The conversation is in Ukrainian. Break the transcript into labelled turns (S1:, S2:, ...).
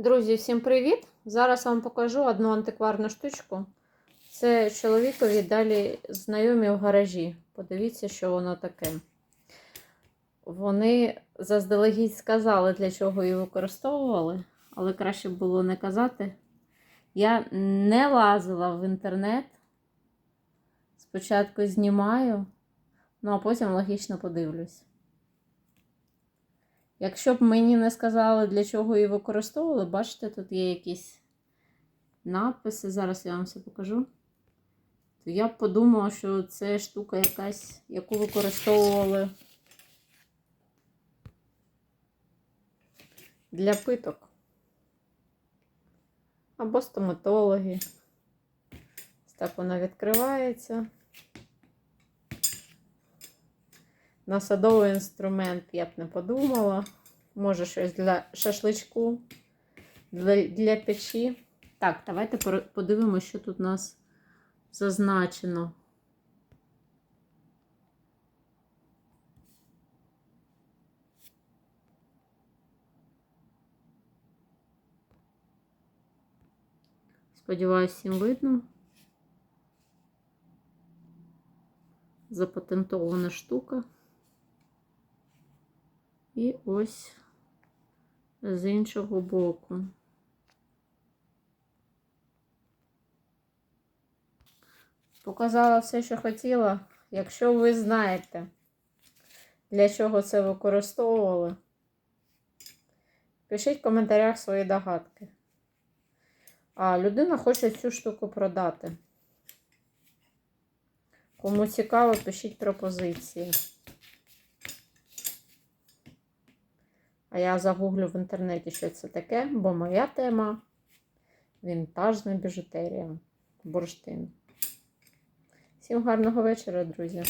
S1: Друзі, всім привіт! Зараз вам покажу одну антикварну штучку. Це чоловікові далі знайомі в гаражі. Подивіться, що воно таке. Вони заздалегідь сказали, для чого її використовували, але краще було не казати. Я не лазила в інтернет. Спочатку знімаю, ну а потім логічно подивлюсь. Якщо б мені не сказали, для чого її використовували, бачите, тут є якісь написи, зараз я вам все покажу. То я б подумала, що це штука якась, яку використовували для питок. Або стоматологи. Так вона відкривається. На садовий інструмент я б не подумала. Може, щось для шашличку, для, для печі. Так, давайте подивимося, що тут у нас зазначено. Сподіваюсь, всім видно. Запатентована штука. І ось з іншого боку. Показала все, що хотіла. Якщо ви знаєте, для чого це використовували, пишіть в коментарях свої догадки. А людина хоче цю штуку продати. Кому цікаво, пишіть пропозиції. А я загуглю в інтернеті, що це таке, бо моя тема вінтажна біжутерія. Бурштин. Всім гарного вечора, друзі!